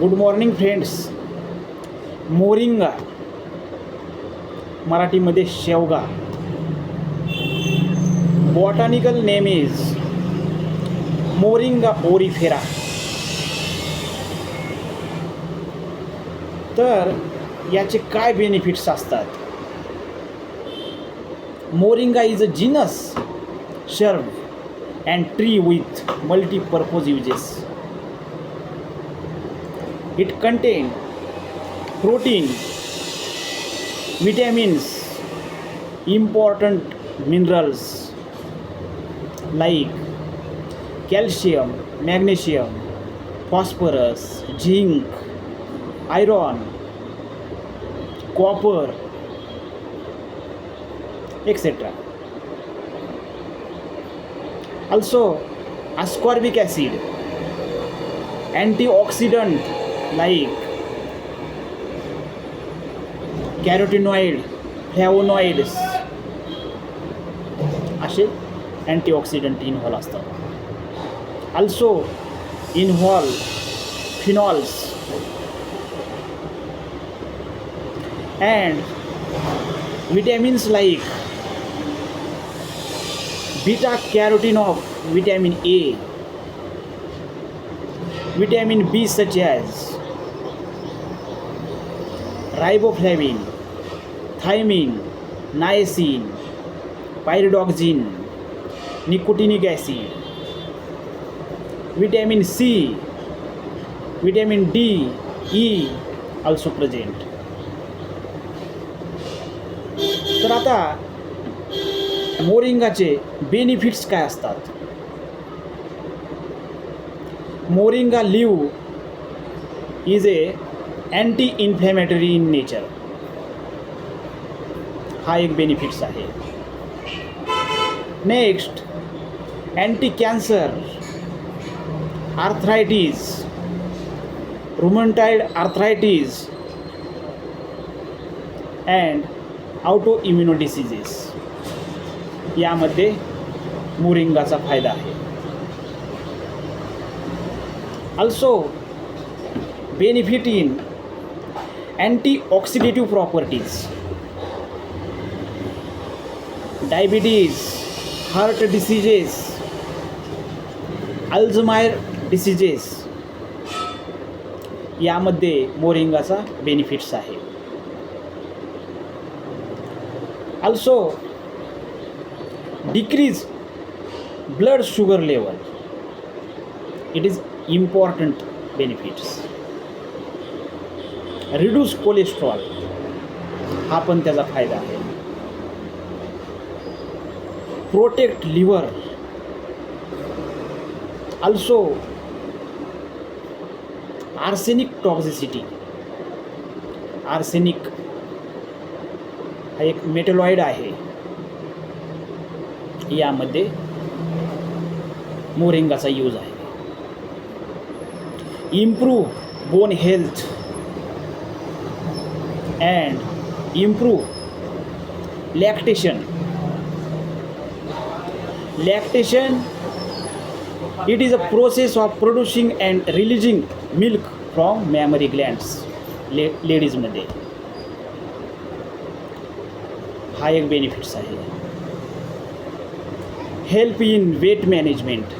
Good morning friends moringa मराठीमध्ये शेवगा. Botanical name is moringa oleifera तर याचे काय बेनिफिट्स असतात? Moringa is a genus shrub and tree with multipurpose uses It contain protein, vitamins, important minerals like calcium, magnesium, phosphorus, zinc, iron, copper, etc. Also, ascorbic acid, antioxidant like carotenoid flavonoids আসে antioxidant involve আসতে হবে also involve phenols and vitamins like beta carotene of vitamin A, vitamin B such as riboflavin thiamine niacin pyridoxine nicotinic acid vitamin C vitamin D E also present तर आता मोरिंगाचे benefits काय असतात? Moringa leaf is a anti inflammatory in nature हा एक benefits आहे. Next anti cancer arthritis rheumatoid arthritis and auto immune diseases यामध्ये मोरिंगाचा फायदा आहे. Also benefit in antioxidative properties diabetes heart diseases Alzheimer diseases यामध्ये मोरिंगाचा बेनिफिट्स आहे. Also decrease blood sugar level it is important benefits reduce cholesterol हा पण त्याचा फायदा आहे. Protect liver also arsenic toxicity arsenic हा एक मेटलॉइड आहे. यामध्ये मोरिंगाचा यूज आहे. Improve bone health and improve lactation lactation it is a process of producing and releasing milk from mammary glands ले लेडीजमध्ये हा एक बेनिफिट्स आहे help in weight management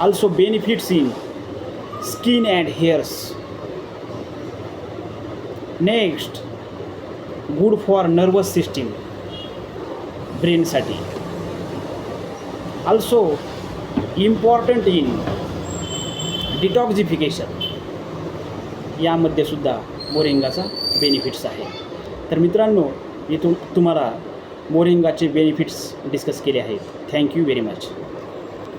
also benefits in skin and hairs next good for nervous system ब्रेनसाठी also important in detoxification यामध्ये सुद्धा मोरिंगाचा benefits आहे. तर मित्रांनो मी तुम तुम्हाला मोरिंगाचे बेनिफिट्स डिस्कस केले आहेत. Thank you very much